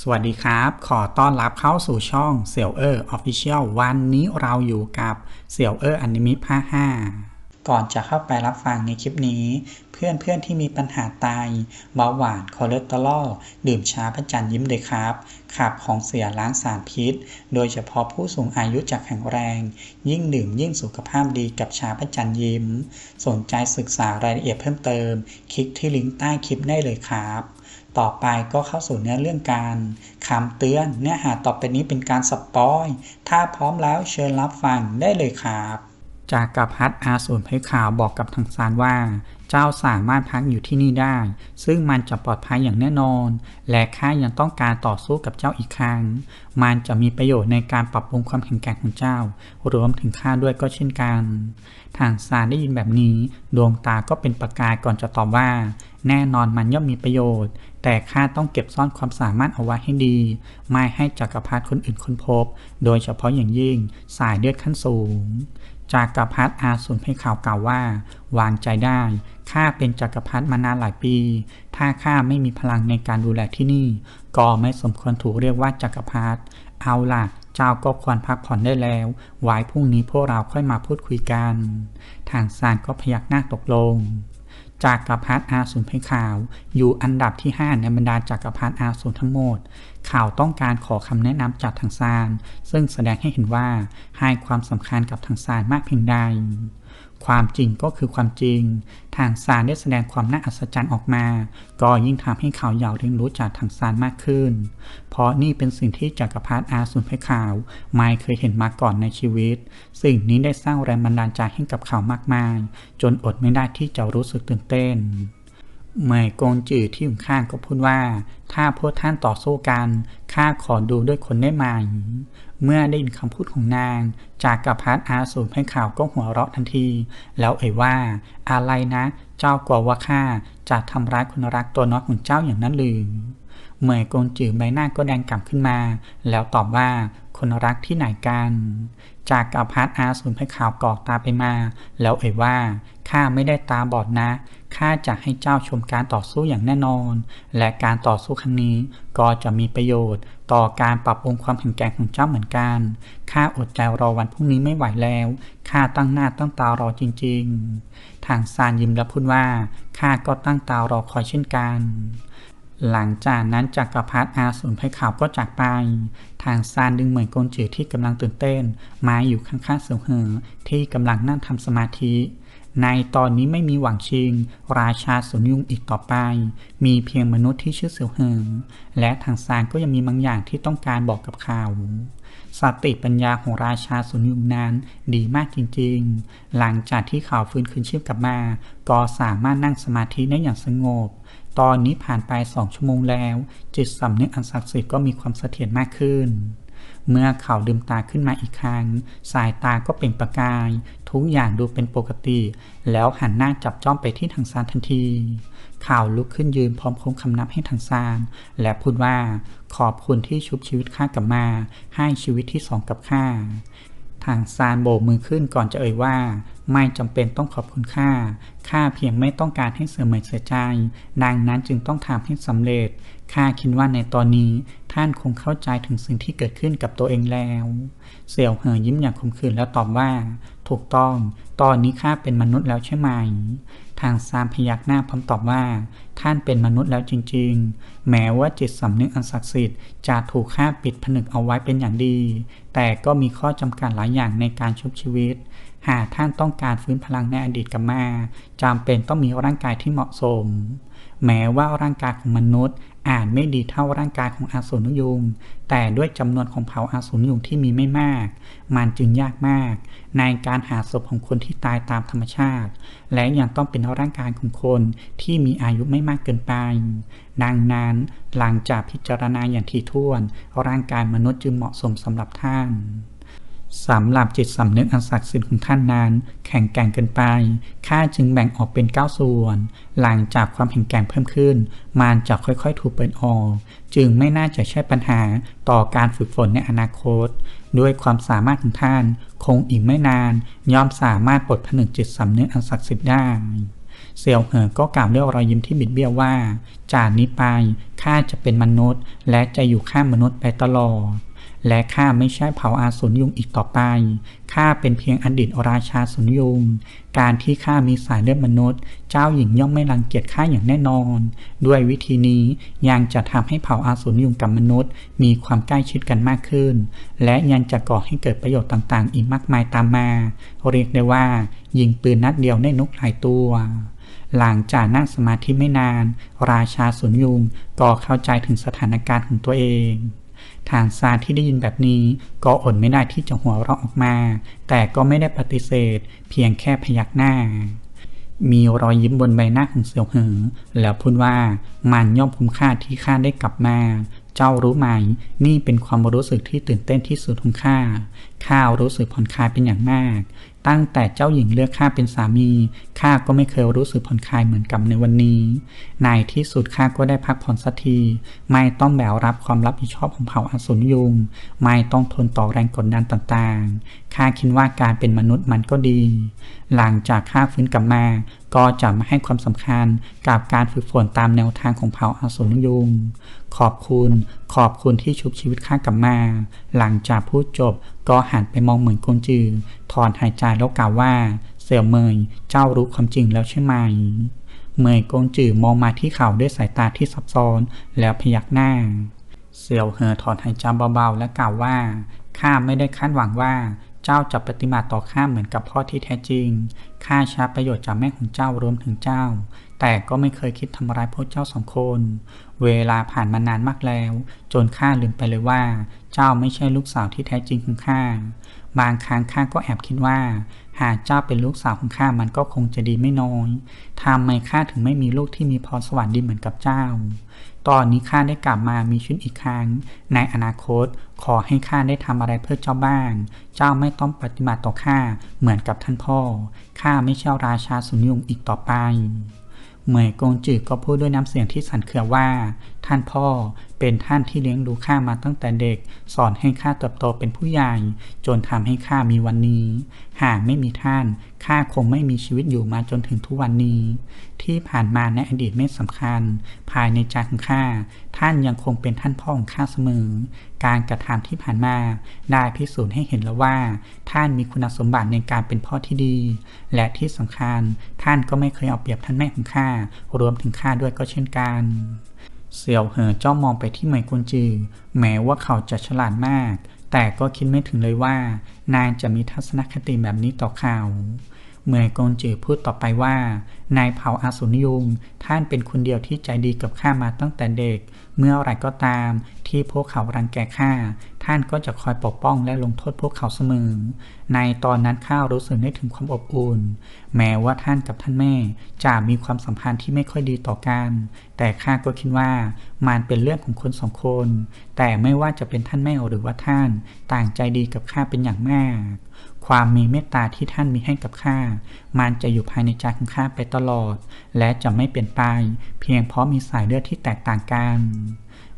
สวัสดีครับ ขอต้อนรับเข้าสู่ช่องเสี่ยวเออร์ออฟฟิเชียลวันนี้เราอยู่กับเสี่ยวเออร์อนิมิภาค5ก่อนจะเข้าไปรับฟังในคลิปนี้ เพื่อนเพื่อนที่มีปัญหาไตเบาหวานคอเลสเตอรอลดื่มชาพระจันทร์ยิ้มเลยครับ ขับของเสียล้างสารพิษ โดยเฉพาะผู้สูงอายุจะแข็งแรง ยิ่งดื่มยิ่งสุขภาพดีกับชาพระจันทร์ยิ้ม สนใจศึกษารายละเอียดเพิ่มเติม คลิกที่ลิงก์ใต้คลิปได้เลยครับ ต่อไปก็เข้าสู่เนื้อเรื่องการคำเตือน เนื้อหาต่อไปนี้เป็นการสปอย ถ้าพร้อมแล้วเชิญรับฟังได้เลยครับ จากกับพัดอาสูรไผ่ขาวบอกกับทางซานว่า เจ้าสามารถพักอยู่ที่นี่ได้ ซึ่งมันจะปลอดภัยอย่างแน่นอน และข้ายังต้องการต่อสู้กับเจ้าอีกครั้ง มันจะมีประโยชน์ในการปรับปรุงความแข็งแกร่งของเจ้า รวมถึงข้าด้วยก็เช่นกัน ทางซานได้ยินแบบนี้ ดวงตาก็เป็นประกายก่อนจะตอบว่า แน่นอนมันย่อมมีประโยชน์ แต่ข้าต้องเก็บซ่อนความสามารถเอาไว้ให้ดี ไม่ให้จักรพรรดิคนอื่นค้นพบ โดยเฉพาะอย่างยิ่งสายเลือดขั้นสูง จากกัรพรรดิอาสูรให้ข่าวกล่าวว่า วางใจได้ ข้าเป็นจักรพรรดิมานานหลายปี ถ้าข้าไม่มีพลังในการดูแลที่นี่ ก็ไม่สมควรถูกเรียกว่าจักรพรรดิ เอาล่ะ เจ้าก็ควรพักผ่อนได้แล้ว ไว้พรุ่งนี้พวกเราค่อยมาพูดคุยกัน ทางซานก็พยักหน้าตกลงจากกัรพรรดิอาสูรไพข่าว อยู่อันดับที่ 5 ในบรรดาจักรพรรดิอาสูรทั้งหมด ข่าวต้องการขอคำแนะนำจากทางซานซึ่งแสดงให้เห็นว่าให้ความสำคัญกับทางซานมากเพียงใดความจริงก็คือความจริง ทางซานได้แสดงความน่าอัศจรรย์ออกมา ก็ยิ่งทำให้เขาอยากเรียนรู้จากทางซานมากขึ้น เพราะนี่เป็นสิ่งที่จักรพรรดิอาสูรไพขาว ไม่เคยเห็นมาก่อนในชีวิต สิ่งนี้ได้สร้างแรงบันดาลใจให้กับเขามากมาย จนอดไม่ได้ที่จะรู้สึกตื่นเต้น เมยกงจือที่อยู่ข้างก็พูดว่า ถ้าพวกท่านต่อสู้กันข้าขอดูด้วยคนได้ไหมเมื่อได้ยินคำพูดของนาง จากกัรพรรดิอาสูรให้ข่าวก็หัวเราะทันที แล้วเอ่ยว่า อะไรนะ เจ้ากลัวว่าข้าจะทำร้ายคนรักตัวน้อยของเจ้าอย่างนั้นหรือเมยกงจือใบหน้าก็แดงกล่ำขึ้นมา แล้วตอบว่าคนรักที่ไหนกัน จากกัรพรรดิอาสูรให้ข่าวกอกตาไปมา แล้วเอ่ยว่า ข้าไม่ได้ตาบอดนะ ข้าจะให้เจ้าชมการต่อสู้อย่างแน่นอน และการต่อสู้ครั้งนี้ก็จะมีประโยชน์ ต่อการปรับปรุงความแข็งแกร่งของเจ้าเหมือนกัน ข้าอดใจรอวันพรุ่งนี้ไม่ไหวแล้ว ข้าตั้งหน้าตั้งตารอจริง ๆ ทางซานยิ้มและพูดว่า ข้าก็ตั้งตารอคอยเช่นกันหลังจากนั้นจักรพรรดิอาสูรไพขาวก็จากไป ทางซานดึงเหมือนกนจือที่กำลังตื่นเต้น มาอยู่ข้างๆเสี่ยวเหอที่กำลังนั่งทำสมาธิ ในตอนนี้ไม่มีหวังชิง ราชาสุนยุงอีกต่อไป มีเพียงมนุษย์ที่ชื่อเสี่ยวเหอและทางซานก็ยังมีบางอย่างที่ต้องการบอกกับเขาสติปัญญาของราชาสุนยุงนั้นดีมากจริงๆ หลังจากที่เขาฟื้นคืนชีพกลับมา ก็สามารถนั่งสมาธิได้อย่างสงบ ตอนนี้ผ่านไปสองชั่วโมงแล้ว จิตสำนึกอันศักดิ์สิทธิ์ก็มีความเสถียรมากขึ้นเมื่อเขาลืมตาขึ้นมาอีกครั้ง สายตาก็เปล่งประกาย ทุกอย่างดูเป็นปกติ แล้วหันหน้าจับจ้องไปที่ทางซานทันที ข่าวลุกขึ้นยืนพร้อมโค้งคำนับให้ทางซาน และพูดว่าขอบคุณที่ชุบชีวิตข้ากลับมา ให้ชีวิตที่สองกับข้าทางซานโบกมือขึ้นก่อนจะเอ่ยว่า ไม่จำเป็นต้องขอบคุณข้าข้าเพียงไม่ต้องการให้เสื่อมเสียใจดังนั้นจึงต้องทำให้สำเร็จข้าคิดว่าในตอนนี้ท่านคงเข้าใจถึงสิ่งที่เกิดขึ้นกับตัวเองแล้ว เสี่ยวเหอยิ้มอย่างขมขื่นแล้วตอบว่า ถูกต้อง ตอนนี้ข้าเป็นมนุษย์แล้วใช่ไหม ทางซามพยักหน้าพร้อมตอบว่า ท่านเป็นมนุษย์แล้วจริง ๆ แม้ว่าจิตสำนึกอันศักดิ์สิทธิ์จะถูกข้าปิดผนึกเอาไว้เป็นอย่างดี แต่ก็มีข้อจำกัดหลายอย่างในการชุบชีวิต หากท่านต้องการฟื้นพลังในอดีตกลับมาจำเป็นต้องมีร่างกายที่เหมาะสม แม้ว่าร่างกายของมนุษย์อาจไม่ดีเท่าร่างกายของอาสูรยุง แต่ด้วยจำนวนของเผ่าอาสูรยุงที่มีไม่มาก มันจึงยากมาก ในการหาศพของคนที่ตายตามธรรมชาติ และยังต้องเป็นร่างกายของคนที่มีอายุไม่มากเกินไป ดังนั้นหลังจากพิจารณาอย่างถี่ถ้วน ร่างกายมนุษย์จึงเหมาะสมสำหรับท่าน สำหรับจิตสำนึกอันศักดิ์สิทธิ์ของท่านนั้น แข็งแกร่งเกินไป ข้าจึงแบ่งออกเป็นเก้าส่วน หลังจากความแข็งแกร่งเพิ่มขึ้น มันจะค่อยๆ ถูกเปิดออก จึงไม่น่าจะใช่ปัญหาต่อการฝึกฝนในอนาคต ด้วยความสามารถของท่าน คงอีกไม่นาน ย่อมสามารถปลดผนึกจิตสำนึกอันศักดิ์สิทธิ์ได้เสี่ยวเหอก็กล่าวด้วยรอยยิ้มที่บิดเบี้ยวว่า จากนี้ไปข้าจะเป็นมนุษย์ และจะอยู่ข้างมนุษย์ไปตลอด และข้าไม่ใช่เผ่าอาสูรยุงอีกต่อไป ข้าเป็นเพียงอดีตราชาสุนยุงการที่ข้ามีสายเลือดมนุษย์ เจ้าหญิงย่อมไม่รังเกียจข้าอย่างแน่นอน ด้วยวิธีนี้ยังจะทำให้เผ่าอาสูรยุงกับมนุษย์ มีความใกล้ชิดกันมากขึ้น และยังจะก่อให้เกิดประโยชน์ต่างๆ อีกมากมายตามมา เรียกได้ว่า ยิงปืนนัดเดียวได้นกหลายตัวหลังจากนั่งสมาธิไม่นาน ราชาสุนยุงก็เข้าใจถึงสถานการณ์ของตัวเอง ทางซานที่ได้ยินแบบนี้ก็อดไม่ได้ที่จะหัวเราะออกมา แต่ก็ไม่ได้ปฏิเสธ เพียงแค่พยักหน้า มีรอยยิ้มบนใบหน้าของเสี่ยวเหอแล้วพูดว่ามันย่อมคุ้มค่าที่ข้าได้กลับมา เจ้ารู้ไหม นี่เป็นความรู้สึกที่ตื่นเต้นที่สุดของข้า ข้ารู้สึกผ่อนคลายเป็นอย่างมาก ตั้งแต่เจ้าหญิงเลือกข้าเป็นสามี ข้าก็ไม่เคยรู้สึกผ่อนคลายเหมือนกับในวันนี้ ในที่สุดข้าก็ได้พักผ่อนสักที ไม่ต้องแบกรับความรับผิดชอบของเผ่าอสูรยุง ไม่ต้องทนต่อแรงกดดันต่างๆ ข้าคิดว่าการเป็นมนุษย์มันก็ดี หลังจากข้าฟื้นกลับมาก็จะมาให้ความสำคัญกับการฝึกฝนตามแนวทางของเผ่าอสูรยุง ขอบคุณ ขอบคุณที่ชุบชีวิตข้ากลับมา หลังจากพูดจบก็หันไปมองเหมือนกงจือถอนหายใจแล้วกล่าวว่า เสี่ยวเมย เจ้ารู้ความจริงแล้วใช่ไหม เมยกงจือมองมาที่เขาด้วยสายตาที่ซับซ้อนแล้วพยักหน้า เสี่ยวเหอถอนหายใจเบาๆและกล่าวว่าข้าไม่ได้คาดหวังว่า เจ้าจะปฏิบัติต่อข้าเหมือนกับพ่อที่แท้จริง ข้าช้ประโยชน์จากแม่ของเจ้ารวมถึงเจ้า แต่ก็ไม่เคยคิดทำร้ายพวกเจ้าสองคน เวลาผ่านมานานมากแล้ว จนข้าลืมไปเลยว่า เจ้าไม่ใช่ลูกสาวที่แท้จริงของข้า บางครั้งข้าก็แอบคิดว่า หากเจ้าเป็นลูกสาวของข้ามันก็คงจะดีไม่น้อยทำไมข้าถึงไม่มีลูกที่มีพรสวรรค์ดีเหมือนกับเจ้า ตอนนี้ข้าได้กลับมามีชีวิตอีกครั้ง ในอนาคต ขอให้ข้าได้ทำอะไรเพื่อเจ้าบ้าง เจ้าไม่ต้องปฏิบัติต่อข้าเหมือนกับท่านพ่อ ข้าไม่ใช่ราชาสุนยุงอีกต่อไปเหมยกงจือก็พูดด้วยน้ำเสียงที่สั่นเครือว่า ท่านพ่อเป็นท่านที่เลี้ยงดูข้ามาตั้งแต่เด็ก สอนให้ข้าเติบโตเป็นผู้ใหญ่ จนทำให้ข้ามีวันนี้ หากไม่มีท่านข้าคงไม่มีชีวิตอยู่มาจนถึงทุกวันนี้ ที่ผ่านมาในอดีตไม่สำคัญ ภายในใจของข้าท่านยังคงเป็นท่านพ่อของข้าเสมอ การกระทำที่ผ่านมาได้พิสูจน์ให้เห็นแล้วว่า ท่านมีคุณสมบัติในการเป็นพ่อที่ดี และที่สำคัญ ท่านก็ไม่เคยเอาเปรียบท่านแม่ของข้ารวมถึงข้าด้วยก็เช่นกันเสี่ยวเหอจ้องมองไปที่เหมยกุนจือ แม้ว่าเขาจะฉลาดมาก แต่ก็คิดไม่ถึงเลยว่านางจะมีทัศนคติแบบนี้ต่อเขา เมื่อกงจือพูดต่อไปว่า นายเผาอาสุนยุง ท่านเป็นคนเดียวที่ใจดีกับข้ามาตั้งแต่เด็ก เมื่อไรก็ตามที่พวกเขารังแกข้า ท่านก็จะคอยปกป้องและลงโทษพวกเขาเสมอ ในตอนนั้นข้ารู้สึกได้ถึงความอบอุ่น แม้ว่าท่านกับท่านแม่จะมีความสัมพันธ์ที่ไม่ค่อยดีต่อกัน แต่ข้าก็คิดว่ามันเป็นเรื่องของคนสองคน แต่ไม่ว่าจะเป็นท่านแม่หรือว่าท่าน ต่างใจดีกับข้าเป็นอย่างมาก ความมีเมตตาที่ท่านมีให้กับข้า มันจะอยู่ภายในใจของข้าไปตลอด และจะไม่เปลี่ยนไป เพียงเพราะมีสายเลือดที่แตกต่างกัน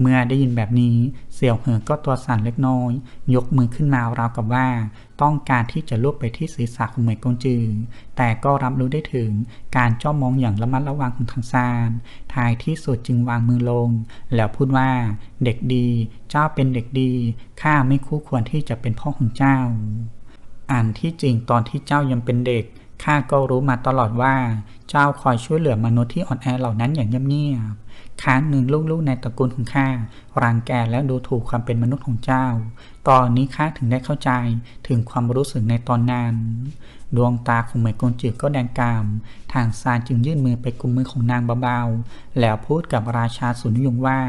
เมื่อได้ยินแบบนี้ เสี่ยวเหอก็ตัวสั่นเล็กน้อย ยกมือขึ้นมาราวกับว่า ต้องการที่จะลูบไปที่ศีรษะของเหมยกงจือ แต่ก็รับรู้ได้ถึงการจ้องมองอย่างระมัดระวังของทางซานท้ายที่สุดจึงวางมือลง แล้วพูดว่าเด็กดี เจ้าเป็นเด็กดีข้าไม่คู่ควรที่จะเป็นพ่อของเจ้า อันที่จริงตอนที่เจ้ายังเป็นเด็กข้าก็รู้มาตลอดว่า เจ้าคอยช่วยเหลือมนุษย์ที่อ่อนแอเหล่านั้นอย่างเงียบๆครั้งหนึ่งลูกๆในตระกูลของข้ารังแกและดูถูกความเป็นมนุษย์ของเจ้า ตอนนี้ข้าถึงได้เข้าใจถึงความรู้สึกในตอนนั้นดวงตาของเหมยกงจือก็แดงกาม ทางซานจึงยื่นมือไปกุมมือของนางเบาๆ แล้วพูดกับราชาสุนยงว่า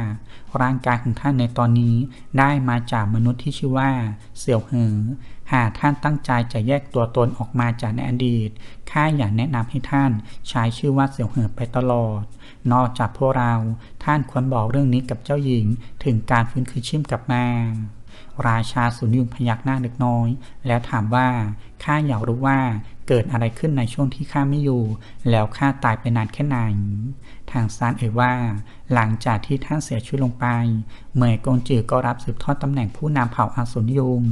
ร่างกายของท่านในตอนนี้ได้มาจากมนุษย์ที่ชื่อว่า เสี่ยวเหอ หากท่านตั้งใจจะแยกตัวตนออกมาจากในอดีต ข้าอยากแนะนำให้ท่านใช้ชื่อว่าเสี่ยวเหอไปตลอด นอกจากพวกเรา ท่านควรบอกเรื่องนี้กับเจ้าหญิง ถึงการฟื้นคืนชีพกลับมา ราชาสุนยุงพยักหน้าเล็กน้อย แล้วถามว่า ข้าอยากรู้ว่า เกิดอะไรขึ้นในช่วงที่ข้าไม่อยู่ แล้วข้าตายไปนานแค่ไหน ทางซานเอ่ยว่า หลังจากที่ท่านเสียชีวิตลงไปเหมยกงจือก็รับสืบทอดตำแหน่งผู้นำเผ่าอาสุนยุง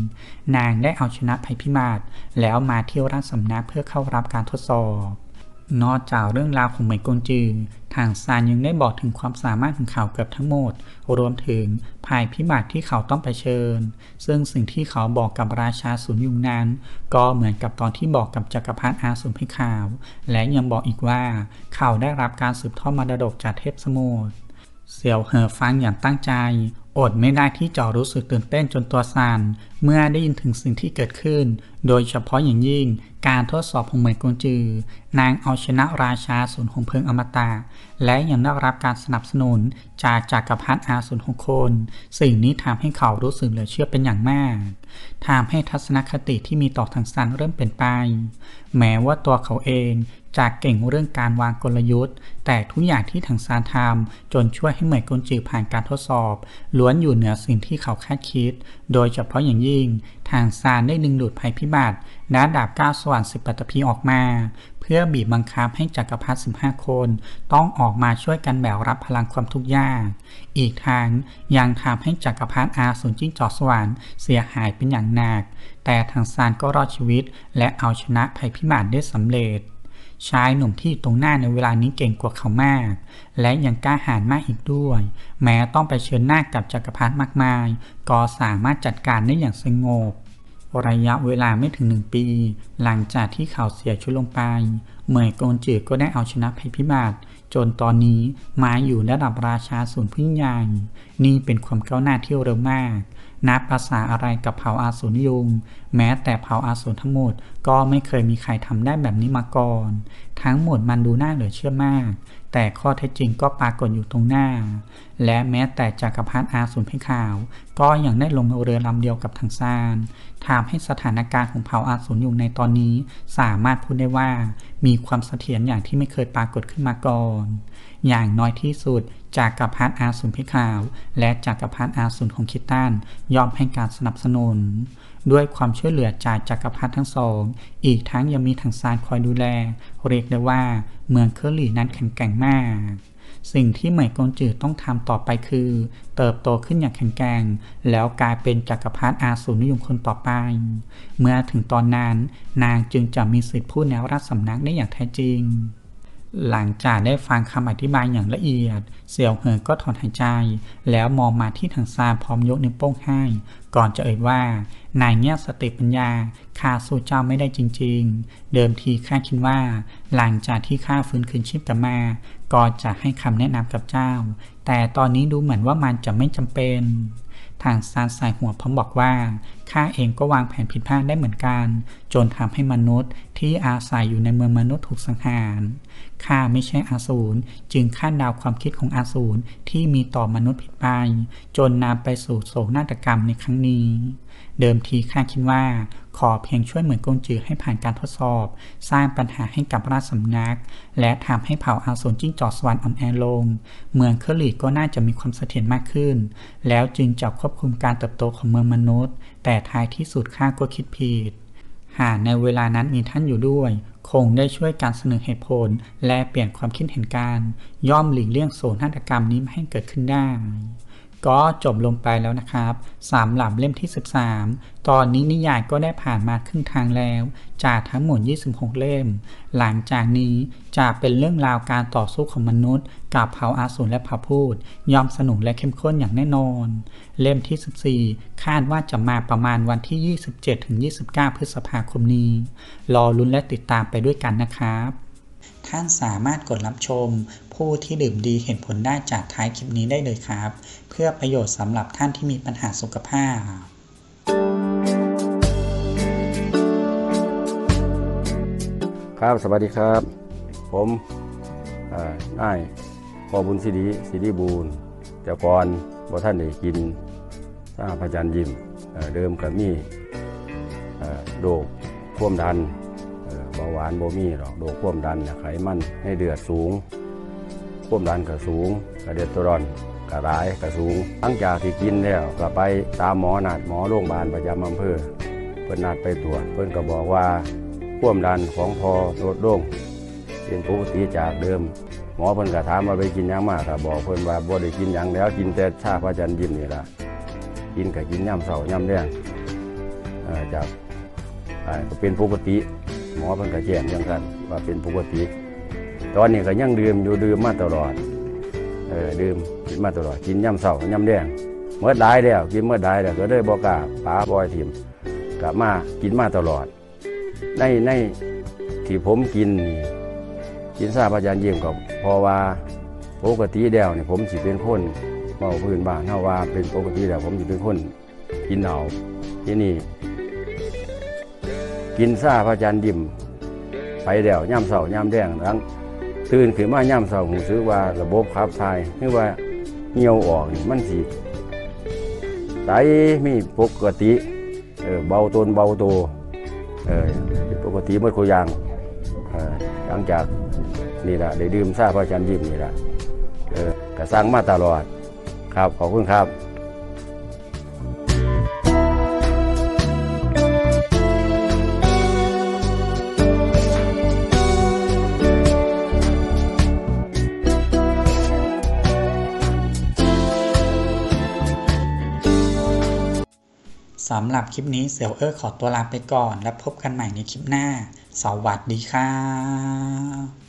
นางได้เอาชนะภัยพิมาตแล้วมาเที่ยวราชสำนักเพื่อเข้ารับการทดสอบ นอกจากเรื่องราวของเหมยกงจือ ทางซานยังได้บอกถึงความสามารถของเขาเกือบทั้งหมด รวมถึงภัยพิบัติที่เขาต้องไปเชิญ ซึ่งสิ่งที่เขาบอกกับราชาสุนยุงนั้น ก็เหมือนกับตอนที่บอกกับจักรพรรดิอาสุนพิขาว และยังบอกอีกว่า เขาได้รับการสืบทอดมรดกจากเทพสมุทรเสี่ยวเหอฟังอย่างตั้งใจ อดไม่ได้ที่จะรู้สึกตื่นเต้นจนตัวสั่นเมื่อได้ยินถึงสิ่งที่เกิดขึ้น โดยเฉพาะอย่างยิ่งการทดสอบของเหมยกงจือ นางเอาชนะราชาสูนหงเพลิงอมตะ และยังได้รับการสนับสนุนจากจักรพรรดิอาสูนหงคน สิ่งนี้ทำให้เขารู้สึกเหลือเชื่อเป็นอย่างมากทำให้ทัศนคติที่มีต่อทางซันเริ่มเปลี่ยนไป แม้ว่าตัวเขาเองจากเก่งเรื่องการวางกลยุทธ์ แต่ทุกอย่างที่ทางซานทำจนช่วยให้เหมยกงจือผ่านการทดสอบ ล้วนอยู่เหนือสิ่งที่เขาคาดคิด โดยเฉพาะอย่างยิ่ง ทางซานได้ดึงดูดภัยพิบัติ และดาบก้าสวรรค์สิบปัตตภีออกมา เพื่อบีบบังคับให้จักรพรรดิสิบห้าคน ต้องออกมาช่วยกันแบกรับพลังความทุกข์ยาก อีกทางยังทำให้จักรพรรดิอาสูรจิ้งจอกสวรรค์เสียหายเป็นอย่างหนัก แต่ทางซานก็รอดชีวิต และเอาชนะภัยพิบัติได้สำเร็จชายหนุ่มที่ตรงหน้าในเวลานี้เก่งกว่าเขามาก และยังกล้าหาญมากอีกด้วย แม้ต้องไปเชิญหน้ากับจักรพรรดิมากมาย ก็สามารถจัดการได้อย่างสงบ ระยะเวลาไม่ถึงหนึ่งปี หลังจากที่เขาเสียชีวิตลงไป เหมยโกนจือก็ได้เอาชนะภัยพิบัติจนตอนนี้มาอยู่ระดับราชาศูนย์พึ่งใหญ่นี่เป็นความก้าวหน้าที่เร็วมาก นับภาษาอะไรกับเผ่าอาสูรยุงแม้แต่เผ่าอาสูรทั้งหมดก็ไม่เคยมีใครทำได้แบบนี้มาก่อน ทั้งหมดมันดูน่าเหลือเชื่อมาก แต่ข้อเท็จจริงก็ปรากฏอยู่ตรงหน้า และแม้แต่จักรพรรดิอาสูรเพขาว ก็ยังได้ลงเรือลำเดียวกับทางซานทำให้สถานการณ์ของเผ่าอาสูรยุงในตอนนี้ สามารถพูดได้ว่ามีความเสถียรอย่างที่ไม่เคยปรากฏขึ้นมาก่อน อย่างน้อยที่สุดจากกรพรรดิอาสูรเพขาว และจากกรพรรดิอาสูรของคิดตันยอมให้การสนับสนุน ด้วยความช่วยเหลือจากจักรพรรดิทั้งสอง อีกทั้งยังมีทางซานคอยดูแล เรียกได้ว่าเมืองเคอรี่นั้นแข็งแกร่งมากสิ่งที่เหมยกงจือต้องทำต่อไปคือ เติบโตขึ้นอย่างแข็งแกร่ง แล้วกลายเป็นจักรพรรดิอาสูรนิยมคนต่อไป เมื่อถึงตอนนั้น นางจึงจะมีสิทธิพูดแนวราชสำนักได้อย่างแท้จริง หลังจากได้ฟังคำอธิบายอย่างละเอียด เสี่ยวเหอก็ถอนหายใจ แล้วมองมาที่ทางซานพร้อมยกนิ้วโป้งให้ ก่อนจะเอ่ยว่า นายเนี่ยสติปัญญาข้าสู้เจ้าไม่ได้จริง ๆ เดิมทีข้าคิดว่า หลังจากที่ข้าฟื้นคืนชีพกลับมาก็จะให้คำแนะนำกับเจ้า แต่ตอนนี้ดูเหมือนว่ามันจะไม่จำเป็น ทางซานสายหัวพร้อมบอกว่าข้าเองก็วางแผนผิดพลาดได้เหมือนกัน จนทำให้มนุษย์ที่อาศัยอยู่ในเมืองมนุษย์ถูกสังหารข้าไม่ใช่อาสูรจึงคาดเดาความคิดของอาสูรที่มีต่อมนุษย์ผิดไป จนนำไปสู่โศกนาฏกรรมในครั้งนี้ เดิมทีข้าคิดว่า ขอเพียงช่วยเหมือนกงจือให้ผ่านการทดสอบ สร้างปัญหาให้กับราชสำนัก และทำให้เผ่าอาสูรจิ้งจอกสวรรค์อ่อนแอลง เมืองเคอรีก็น่าจะมีความเสถียรมากขึ้น แล้วจึงจะควบคุมการเติบโตของเมืองมนุษย์ แต่ท้ายที่สุดข้าก็คิดผิด หากในเวลานั้นมีท่านอยู่ด้วย คงได้ช่วยการเสนอเหตุผล และเปลี่ยนความคิดเห็นการ ย่อมหลีกเลี่ยงโศนาฏกรรมนี้ไม่ให้เกิดขึ้นได้ ก็จบลงไปแล้วนะครับสามหลับเล่มที่ 13 ตอนนี้นิยายก็ได้ผ่านมาครึ่งทางแล้ว จากทั้งหมด 26 เล่ม หลังจากนี้จะเป็นเรื่องราวการต่อสู้ของมนุษย์ กับเผ่าอาสูรและเผ่าพูด ยอมสนุกและเข้มข้นอย่างแน่นอน เล่มที่ 14 คาดว่าจะมาประมาณวันที่ 27-29 พฤษภาคมนี้ รอลุ้นและติดตามไปด้วยกันนะครับ ท่านสามารถกดรับชม ผู้ที่ดื่มดีเห็นผลได้จากท้ายคลิปนี้ได้เลยครับ เพื่อประโยชน์สำหรับท่านที่มีปัญหาสุขภาพครับสวัสดีครับ ผมนายพอบุญสิริสิริบูรณ์แต่ก่อนบ่ท่านได้กินสร้าพระจันทร์ยิ้มเอ่อเดิมกับมี่โรคท่วมดัน หวานบ่มีหรอกโรคท่วมดันไขมันให้เดือดสูงท่วมดันก็สูงกระเด็ดตัวร้อนกระร้ายก็สูงหลังจากที่กินแล้วก็ไปตามหมอนัดหมอโรงพยาบาลประจำอำเภอเพิ่นนัดไปตรวจเพิ่นก็บอกว่าความดันของพอลดลงเป็นปกติจากเดิม หมอเพิ่นก็ถามว่าไปกินยังมากก็บอกเพิ่นว่าบ่ได้กินยังแล้วกินแต่ชาพระจันทร์ยิ้มนี่ล่ะกินก็กินย่ำเช้าย่ำแลงเอ่อจากเป็นปกติ หมอเพิ่นก็แจ้งจังซั่นว่าเป็นปกติ ตอนนี้ก็ยังดื่มอยู่ดื่มมาตลอดเออดื่มกินมาตลอดกินย่ำเสาร์ย่ำแดงเมื่อได้แล้วกินเมื่อได้แล้วก็เลยบอกาป้าบอยถิ่มกลับมากินมาตลอด ในในที่ผมกินกินซาพระจันเยี่ยมกับพราะว่าปกติแล้วเนี่ยผมสิเป็นคนเมาพื้นบ้านเฮาว่าเป็นปกติแล้วผมสิเป็นคนกินเอาที่นี่ กินซาพระจันทร์ยิ้มไปแล้วย่ำเสาย่ำแดงหลังตื่นขึ้นมาย่ำเสาหูซื้อว่าระบบขับถ่ายหรือว่าเหี่ยวออกมันสิใสมีปกติเออเบาตนเบาโตวเออปกติเมื่อคุอยางเออหลังจากนี่แหละได้ดื่มซาพระจันทร์ยิ้มนี่แหละเออกระสังมาตลอดครับขอบคุณครับ สำหรับคลิปนี้เสี่ยวเออขอตัวลาไปก่อน แล้วพบกันใหม่ในคลิปหน้า สวัสดีครับ